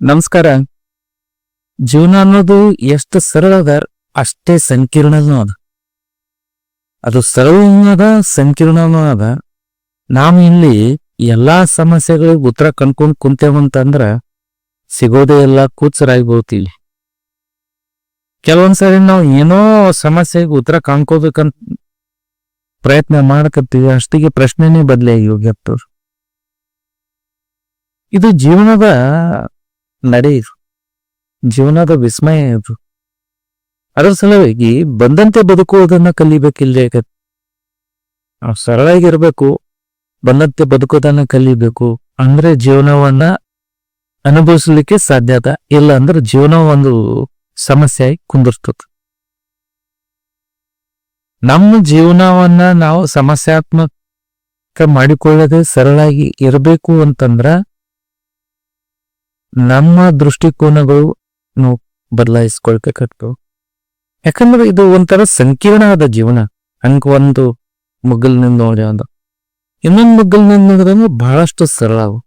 ನಮಸ್ಕಾರ. ಜೀವನ ಅನ್ನೋದು ಎಷ್ಟು ಸರಳ ಅದ, ಅಷ್ಟೇ ಸಂಕೀರ್ಣನೂ ಅದ. ಅದು ಸರಳನೂ ಅದ ಸಂಕೀರ್ಣನೂ ಅದ. ನಾವು ಇಲ್ಲಿ ಎಲ್ಲಾ ಸಮಸ್ಯೆಗಳಿಗೆ ಉತ್ತರ ಕಂಡ್ಕೊಂಡು ಕುಂತೇವಂತಂದ್ರ ಸಿಗೋದೇ ಎಲ್ಲ ಕೂತ್ಸರಾಗ್ಬೋತೀವಿ ಕೆಲವೊಂದ್ಸರಿ ನಾವು ಏನೋ ಸಮಸ್ಯೆಗೆ ಉತ್ತರ ಕಾಣ್ಕೋಬೇಕಂತ ಪ್ರಯತ್ನ ಮಾಡಕತ್ತೀವಿ, ಅಷ್ಟಿಗೆ ಪ್ರಶ್ನೆನೇ ಬದಲಾಗಿ ಹೋಗ್ಯತ್ತವ್ರು ಇದು ಜೀವನದ ನಡೆ ಇದು ಜೀವನದ ವಿಸ್ಮಯ ಇದು. ಅದರ ಸಲುವಾಗಿ ಬಂದಂತೆ ಬದುಕುವುದನ್ನ ಕಲಿಬೇಕಿಲ್ಲ ನಾವು ಸರಳಾಗಿರ್ಬೇಕು, ಬಂದಂತೆ ಬದುಕೋದನ್ನ ಕಲಿಬೇಕು ಅಂದ್ರೆ ಜೀವನವನ್ನ ಅನುಭವಿಸ್ಲಿಕ್ಕೆ ಸಾಧ್ಯದ ಇಲ್ಲ ಅಂದ್ರೆ ಜೀವನ ಒಂದು ಸಮಸ್ಯೆ ಕುಂದಿರ್ತದ. ನಮ್ಮ ಜೀವನವನ್ನ ನಾವು ಸಮಸ್ಯಾತ್ಮಕ ಮಾಡಿಕೊಳ್ಳದೆ ಸರಳಾಗಿ ಇರಬೇಕು ಅಂತಂದ್ರ ನಮ್ಮ ದೃಷ್ಟಿಕೋನಗಳು ನಾವು ಬದಲಾಯಿಸ್ಕೊಳ್ಬೇಕಾಗ್ತು ಯಾಕಂದ್ರೆ ಇದು ಒಂಥರ ಸಂಕೀರ್ಣ ಆದ ಜೀವನ ಹಂಗ ಒಂದು ಮುಗ್ಗಲ್ನಿಂದ ನೋಡಿ ಅಂದ. ಇನ್ನೊಂದು ಮುಗ್ಗಲ್ನಿಂದ ನೋಡಿದ್ರೆ ಬಹಳಷ್ಟು ಸರಳ ಅವು.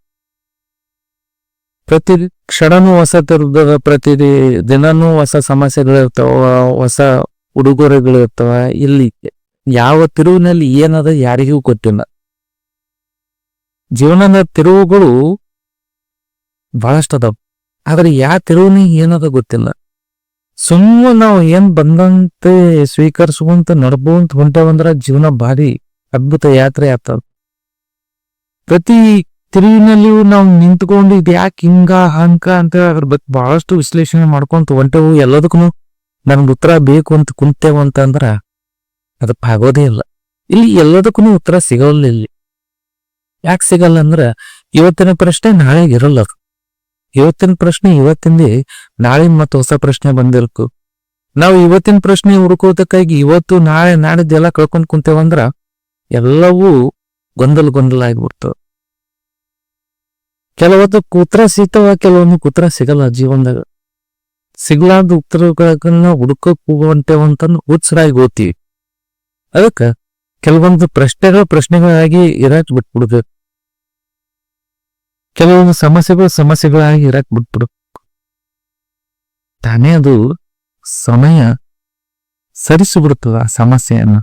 ಪ್ರತಿ ಕ್ಷಣನೂ ಹೊಸ ತರದ ಪ್ರತಿ ದಿನನೂ ಹೊಸ ಸಮಸ್ಯೆಗಳಿರ್ತಾವ ಹೊಸ ಉಡುಗೊರೆಗಳಿರ್ತಾವ ಇಲ್ಲಿ ಯಾವ ತಿರುವಿನಲ್ಲಿ ಏನದ ಯಾರಿಗೂ ಗೊತ್ತಿಲ್ಲ. ಜೀವನದ ತಿರುವುಗಳು ಬಹಳಷ್ಟು ಅದಾವ ಆದ್ರೆ ಯಾ ತಿರುವಿ ಏನದ ಗೊತ್ತಿಲ್ಲ. ಸುಮ್ಮ ನಾವು ಏನ್ ಬಂದಂತೆ ಸ್ವೀಕರಿಸುವಂತ ನಡ್ಬೋಂತ ಹೊಂಟವಂದ್ರ ಜೀವನ ಭಾರಿ ಅದ್ಭುತ ಯಾತ್ರೆ ಆಗ್ತದ. ಪ್ರತಿ ತಿರುವಿನಲ್ಲಿಯೂ ನಾವು ನಿಂತ್ಕೊಂಡು ಇದು ಯಾಕೆ ಹಿಂಗ ಹಂಕ ಅಂತ ಅದ್ರ ಬಗ್ಗೆ ಬಹಳಷ್ಟು ವಿಶ್ಲೇಷಣೆ ಮಾಡ್ಕೊಂತ ಹೊಂಟೆವು. ಎಲ್ಲದಕ್ಕೂ ನನ್ಗೆ ಉತ್ತರ ಬೇಕು ಅಂತ ಕುಂತೇವು ಅಂತಂದ್ರ ಅದಪ್ಪ ಆಗೋದೇ ಇಲ್ಲ. ಇಲ್ಲಿ ಎಲ್ಲದಕ್ಕೂ ಉತ್ತರ ಸಿಗೋಲ್ಲ ಇಲ್ಲಿ ಯಾಕೆ ಸಿಗಲ್ಲ ಅಂದ್ರ ಇವತ್ತಿನ ಪ್ರಶ್ನೆ ನಾಳೆ ಇರಲ್ಲ ಅದು ಇವತ್ತಿನ ಪ್ರಶ್ನೆ ಇವತ್ತಿಂದ, ನಾಳೆ ಮತ್ತೆ ಹೊಸ ಪ್ರಶ್ನೆ ಬಂದಿರ್ಕು. ನಾವು ಇವತ್ತಿನ ಪ್ರಶ್ನೆ ಹುಡುಕೋದಕ್ಕಾಗಿ ಇವತ್ತು, ನಾಳೆ, ನಾಡಿದ್ದೆಲ್ಲ ಕಳ್ಕೊಂಡ್ ಕುಂತೇವಂದ್ರ ಎಲ್ಲವೂ ಗೊಂದಲ ಗೊಂದಲ ಆಗ್ಬಿಡ್ತು ಕೆಲವತ್ತು ಕೂತ್ರ ಸಿಗ್ತಾವ ಕೆಲವೊಂದು ಕೂತ್ರ ಸಿಗಲ್ಲ ಜೀವನದಾಗ. ಸಿಗ್ಲಾರ್ದ ಉತ್ತರಗಳನ್ನ ಹುಡುಕಕ್ ಹೋಗುವಂತೇವಂತಂದು ಹುಚ್ಚರಾಗಿ ಓದ್ತೀವಿ. ಅದಕ್ಕ, ಕೆಲವೊಂದು ಪ್ರಶ್ನೆಗಳ ಪ್ರಶ್ನೆಗಳಾಗಿ ಇರಾಕ್ ಬಿಟ್ಬಿಡ್ಬೇಕು ಕೆಲವೊಂದು ಸಮಸ್ಯೆಗಳು ಸಮಸ್ಯೆಗಳಾಗಿ ಇರಕ್ ಬಿಟ್ಬಿಡು. ತಾನೇ ಅದು ಸಮಯ ಸರಿಸಿಬಿಡ್ತದ ಆ ಸಮಸ್ಯೆಯನ್ನ?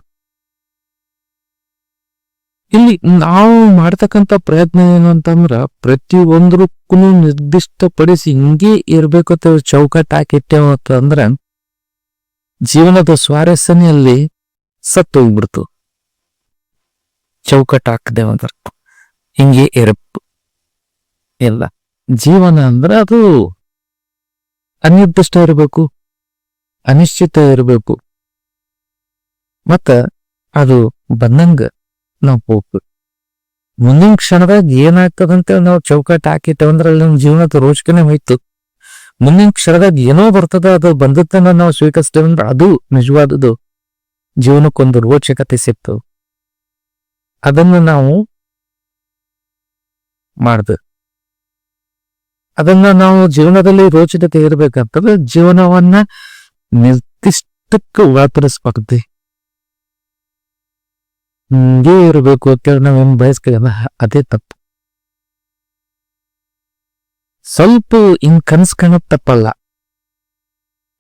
ಇಲ್ಲಿ ನಾವು ಮಾಡ್ತಕ್ಕಂಥ ಪ್ರಯತ್ನ ಏನು ಅಂತಂದ್ರ ಪ್ರತಿಯೊಂದಕ್ಕೂ ನಿರ್ದಿಷ್ಟಪಡಿಸಿ ಹಿಂಗೆ ಇರ್ಬೇಕು ಅಂತ ಚೌಕಟ್ಟು ಹಾಕಿಟ್ಟೇವ ಅಂತಂದ್ರ ಜೀವನದ ಸ್ವಾರಸ್ಯನೇ ಅಲ್ಲಿ ಸತ್ತು ಹೋಗ್ಬಿಡ್ತು ಚೌಕಟ್ಟು ಹಾಕದೇವಂದ್ರ ಹಿಂಗೆ ಇರಬೇಕು ಇಲ್ಲ. ಜೀವನ ಅಂದ್ರೆ ಅದು ಅನಿರ್ದಿಷ್ಟ ಇರಬೇಕು. ಅನಿಶ್ಚಿತ ಇರಬೇಕು. ಮತ್ತ ಅದು ಬಂದಂಗ ನಾವು ಹೋಗ್ಬೇಕು. ಮುಂದಿನ ಕ್ಷಣದಾಗ ಏನಾಗ್ತದಂತ ನಾವು ಚೌಕಟ್ ಹಾಕಿಟ್ಟವಂದ್ರ ಅಲ್ಲಿ ನಮ್ಮ ಜೀವನದ ರೋಚಕನೆ ಹೋಯ್ತು. ಮುಂದಿನ ಕ್ಷಣದಾಗ ಏನೋ ಬರ್ತದ ಅದು ಬಂದದ್ದನ್ನ ನಾವು ಸ್ವೀಕರಿಸ್ತೇವೆ ಅಂದ್ರೆ ಅದು ನಿಜವಾದದ್ದು. ಜೀವನಕ್ಕೊಂದು ರೋಚಕತೆ ಸಿಕ್ತು. ಅದನ್ನು ನಾವು ಮಾಡ್ದು ಅದನ್ನ ನಾವು ಜೀವನದಲ್ಲಿ ರೋಚಕತೆ ಇರಬೇಕಂತಂದ್ರೆ ಜೀವನವನ್ನ ನಿರ್ದಿಷ್ಟಕ್ಕೆ ವ್ಯಾಪರಿಸ್ಬಾರ್ದು ಹಿಂಗೇ ಇರಬೇಕು ಅಂತೇಳಿ ನಾವೇನು ಬಯಸ್ಕಲ್ಲ ಅದೇ ತಪ್ಪು. ಸ್ವಲ್ಪ ಹಿಂಗ್ ಕನಸ್ ಕಾಣೋದ್ ತಪ್ಪಲ್ಲ.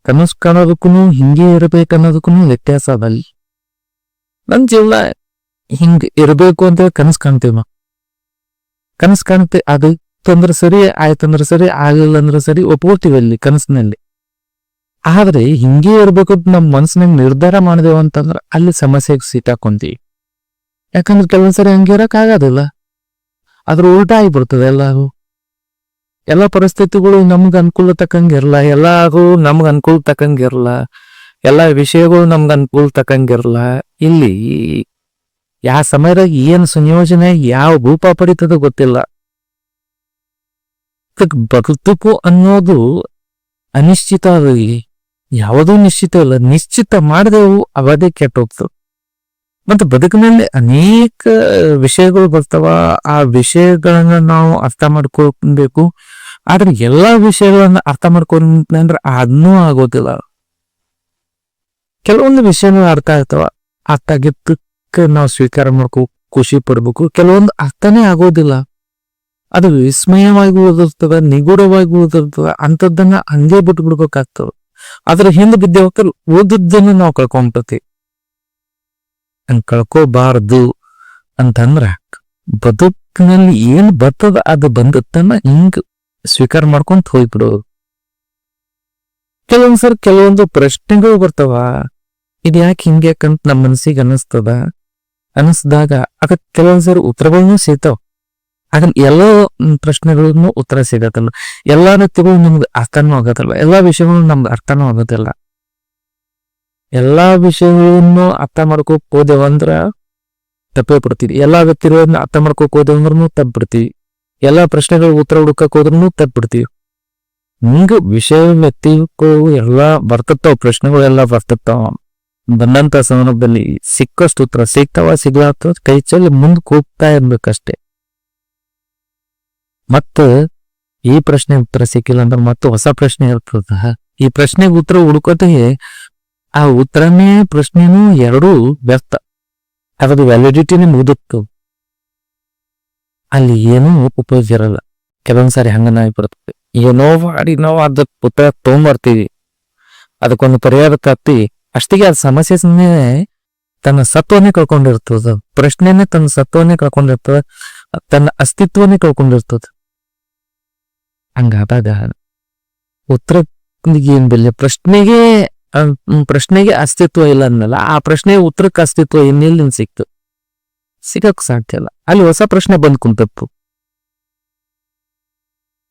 ಕನಸ್ ಕಾಣೋದಕ್ಕೂ ಹಿಂಗೆ ಇರಬೇಕನ್ನೋದಕ್ಕೂ ವ್ಯತ್ಯಾಸ ಅದಲ್ಲಿ. ನನ್ ಜೀವನ ಹಿಂಗ್ ಇರಬೇಕು ಅಂತ ಕನಸು ಕಾಣ್ತೀವಿ ನಾವು. ಕನಸ್ ಕಾಣ್ತೀವಿ ಅದು ಅಂದ್ರೆ ಸರಿ ಆಯ್ತಂದ್ರೆ ಸರಿ, ಆಗಲಿಲ್ಲ ಅಂದ್ರೆ ಸರಿ, ಒಪ್ಕೋತೀವಿ ಅಲ್ಲಿ, ಕನಸಿನಲ್ಲಿ. ಆದ್ರೆ ಹಿಂಗೆ ಇರ್ಬೇಕು ಅಂತ ನಮ್ಮ ಮನಸ್ಸಿನಾಗ ನಿರ್ಧಾರ ಮಾಡಿದೆವು ಅಂತಂದ್ರೆ ಅಲ್ಲಿ ಸಮಸ್ಯೆಗೆ ಸಿಕ್ಕಾಕೊಂತೀವಿ ಯಾಕಂದ್ರೆ ಕೆಲವೊಂದ್ಸರಿ ಹಂಗೆ ಇರಕ್ ಆಗೋದಿಲ್ಲ. ಅದ್ರ ಉಲ್ಟಾ ಬರ್ತದೆ ಎಲ್ಲಾರು ಎಲ್ಲ ಪರಿಸ್ಥಿತಿಗಳು ನಮ್ಗೆ ಅನುಕೂಲ ತಕ್ಕಂಗಿರಲ್ಲ ಎಲ್ಲಾರು ನಮ್ಗೆ ಅನುಕೂಲ ತಕ್ಕಂಗಿರಲ್ಲ ಎಲ್ಲ ವಿಷಯಗಳು ನಮ್ಗೆ ಅನುಕೂಲ ತಕ್ಕಂಗಿರಲ್ಲ ಇಲ್ಲಿ ಯಾವ ಸಮಯದಾಗ ಏನು ಸಂಯೋಜನೆ, ಯಾವ ಭೂಪ ಪಡಿತದ ಗೊತ್ತಿಲ್ಲ. ಅದಕ್ ಬದುಕು ಅನ್ನೋದು ಅನಿಶ್ಚಿತ ಅದು ಯಾವುದೂ ನಿಶ್ಚಿತ ಇಲ್ಲ. ನಿಶ್ಚಿತ ಮಾಡಿದೆವು ಅವಧಿ ಕೆಟ್ಟೋಗ್ತು ಮತ್ತು ಬದುಕಿನಲ್ಲಿ ಅನೇಕ ವಿಷಯಗಳು ಬರ್ತಾವ. ಆ ವಿಷಯಗಳನ್ನ ನಾವು ಅರ್ಥ ಮಾಡ್ಕೊಬೇಕು ಆದ್ರೆ ಎಲ್ಲಾ ವಿಷಯಗಳನ್ನ ಅರ್ಥ ಮಾಡ್ಕೊಂಡ್ರೆ ಅದನ್ನೂ ಆಗೋದಿಲ್ಲ. ಕೆಲವೊಂದು ವಿಷಯಗಳು ಅರ್ಥ ಆಗ್ತಾವ. ಅರ್ಥ ಆಗಿದ್ದಕ್ಕೆ ನಾವು ಸ್ವೀಕಾರ ಮಾಡ್ಕೋ ಖುಷಿ ಪಡ್ಬೇಕು. ಕೆಲವೊಂದು ಅರ್ಥನೇ ಆಗೋದಿಲ್ಲ. ಅದು ವಿಸ್ಮಯವಾಗಿ ಉಳಿದಿರ್ತದ ನಿಗೂಢವಾಗಿ ಉಳಿದಿರ್ತದ ಅಂತದ್ದನ್ನ ಹಂಗೆ ಬಿಟ್ಟು ಬಿಡ್ಬೇಕಾಗ್ತದ ಅದ್ರ ಹಿಂದೆ ಬಿದ್ದೆ ಹೋಗ್ತಾರೆ ಓದಿದ್ದನ್ನ ನಾವು ಕಳ್ಕೊಂಡ್ಬಿಡ್ತೀವಿ ಹಂಗ್ ಕಳ್ಕೋಬಾರ್ದು ಅಂತಂದ್ರ ಬದುಕಿನಲ್ಲಿ ಏನ್ ಬರ್ತದ ಅದು ಬಂದತ್ತನ್ನ ಹಿಂಗ್ ಸ್ವೀಕಾರ ಮಾಡ್ಕೊಂತ ಹೋಗ್ಬಿಡೋದು ಕೆಲವೊಂದ್ಸರಿ ಕೆಲವೊಂದು ಪ್ರಶ್ನೆಗಳು ಬರ್ತಾವ. ಇದು ಯಾಕೆ ಹಿಂಗ್ಯಾಕಂತ ನಮ್ಮ ಮನಸ್ಸಿಗೆ ಅನಿಸ್ತದ? ಅನಿಸ್ದಾಗ ಅದಕ್ಕೆ ಕೆಲವೊಂದ್ಸರಿ ಉತ್ತರಗಳನ್ನೂ ಸಿಗ್ತಾವ. ಹಾಗನ್ ಎಲ್ಲ ಪ್ರಶ್ನೆಗಳನ್ನು ಉತ್ತರ ಸಿಗತ್ತಲ್ಲ ಎಲ್ಲಾ ರೀತಿಗಳು ನಮ್ಗೆ ಅರ್ಥನೂ ಆಗತ್ತಲ್ಲ ಎಲ್ಲಾ ವಿಷಯಗಳು ನಮ್ಗೆ ಅರ್ಥನೂ ಆಗೋದಿಲ್ಲ. ಎಲ್ಲಾ ವಿಷಯಗಳನ್ನು ಅರ್ಥ ಮಾಡ್ಕೋಕ್ ಹೋದೆವಂದ್ರ ತಪ್ಪೇ ಬಿಡ್ತೀವಿ. ಎಲ್ಲಾ ವ್ಯಕ್ತಿಗಳನ್ನ ಅರ್ಥ ಮಾಡ್ಕೋಕ್ ಹೋದೆವಂದ್ರೂ ತಪ್ಪು ಬಿಡ್ತೀವಿ. ಎಲ್ಲಾ ಪ್ರಶ್ನೆಗಳ ಉತ್ತರ ಹುಡುಕಕ್ ಹೋದ್ರೂ ತಪ್ಪು ಬಿಡ್ತೀವಿ. ಹಿಂಗ ವಿಷಯ ವ್ಯಕ್ತಿಗಳು ಎಲ್ಲಾ ಬರ್ತಿರ್ತಾವ ಪ್ರಶ್ನೆಗಳು ಎಲ್ಲಾ ಬರ್ತಿರ್ತಾವ ಬಂದಂತ ಸಂದರ್ಭದಲ್ಲಿ ಸಿಕ್ಕಷ್ಟು ಉತ್ತರ ಸಿಗ್ತಾವ ಸಿಗ್ಲಾತ ಕೈ ಚೆಲ್ಲಿ ಮುಂದಕ್ಕೆ ಹೋಗ್ತಾ ಇರ್ಬೇಕಷ್ಟೇ. ಮತ್ತ ಈ ಪ್ರಶ್ನೆ ಉತ್ತರ ಸಿಕ್ಕಿಲ್ಲ ಅಂದ್ರೆ ಮತ್ತೆ ಹೊಸ ಪ್ರಶ್ನೆ ಇರ್ತದ. ಈ ಪ್ರಶ್ನೆಗೆ ಉತ್ತರ ಹುಡುಕೋತೆಗೆ ಆ ಉತ್ತರನೇ ಪ್ರಶ್ನೆನೂ ಎರಡೂ ವ್ಯರ್ಥ. ಅದ್ರದ್ದು ವ್ಯಾಲಿಡಿಟಿನೇ ಮುಗಿದಕ್ಕೆ ಅಲ್ಲಿ ಏನೂ ಉಪಯೋಗ ಇರಲ್ಲ. ಕೆಲವೊಂದ್ಸಾರಿ ಹಂಗನ ಬರ್ತದೆ. ಏನೋ ಮಾಡಿ ನಾವು ಅದ ಉತ್ತರ ತಗೊಂಬರ್ತೀವಿ. ಅದಕ್ಕೊಂದು ಪರಿಹಾರ ತತ್ತಿ. ಅಷ್ಟಿಗೆ ಅದ್ ಸಮಸ್ಯೆ ತನ್ನ ಸತ್ವನೇ ಕಳ್ಕೊಂಡಿರ್ತದ. ಪ್ರಶ್ನೆನೇ ತನ್ನ ಸತ್ವನೇ ಕಳ್ಕೊಂಡಿರ್ತದ. ತನ್ನ ಅಸ್ತಿತ್ವನೇ ಕಳ್ಕೊಂಡಿರ್ತದ. ಹಂಗಾದಾಗ ಉತ್ತರಕ್ಕೆ ಏನ್ ಬೆಲೆ? ಪ್ರಶ್ನೆಗೆ ಪ್ರಶ್ನೆಗೆ ಅಸ್ತಿತ್ವ ಇಲ್ಲ ಅಂದಲ್ಲ ಆ ಪ್ರಶ್ನೆ ಉತ್ತರಕ್ಕೆ ಅಸ್ತಿತ್ವ ಇನ್ನೆಲ್ಲಿ ಸಿಕ್ತು? ಸಿಗಕ್ ಸಾಧ್ಯ ಇಲ್ಲ. ಅಲ್ಲಿ ಹೊಸ ಪ್ರಶ್ನೆ ಬಂದ್ ಕುಂತಪ್ಪು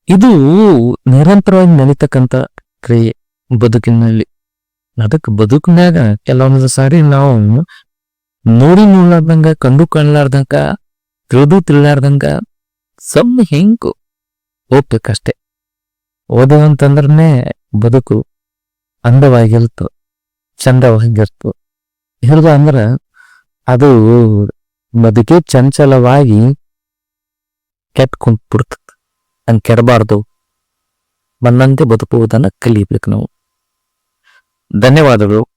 ಇದು ನಿರಂತರವಾಗಿ ನಡೀತಕ್ಕಂಥ ಕ್ರಿಯೆ ಬದುಕಿನಲ್ಲಿ. ಅದಕ್ಕೆ ಬದುಕಿನಾಗ ಕೆಲವೊಂದು ಸಾರಿ ನಾವು ನೋಡಿ ನೋಡ್ಲಾರ್ದಂಗ, ಕಂಡು ಕಾಣ್ಲಾರ್ದಂಗ, ತಿಳಿದು ತಿಳಿಲಾರ್ದಂಗ, ಸಮ್ ಹೆಂಗ್ ಹೋಗ್ಬೇಕಷ್ಟೆ ಓದು ಅಂತಂದ್ರೆ ಬದುಕು ಅಂದವಾಗಿರ್ತು, ಚಂದವಾಗಿರ್ತು. ಹಿಡ್ದು ಅಂದ್ರೆ ಅದು ಬದುಕೆ ಚಂಚಲವಾಗಿ ಕೆಟ್ಟ ಕುಂತ್ಬಿಡ್ತದ ಹಂಗೆ ಕೆಡಬಾರ್ದು. ಬಂದಂತೆ ಬದುಕುವುದನ್ನು ಕಲಿಬೇಕು ನಾವು. ಧನ್ಯವಾದಗಳು.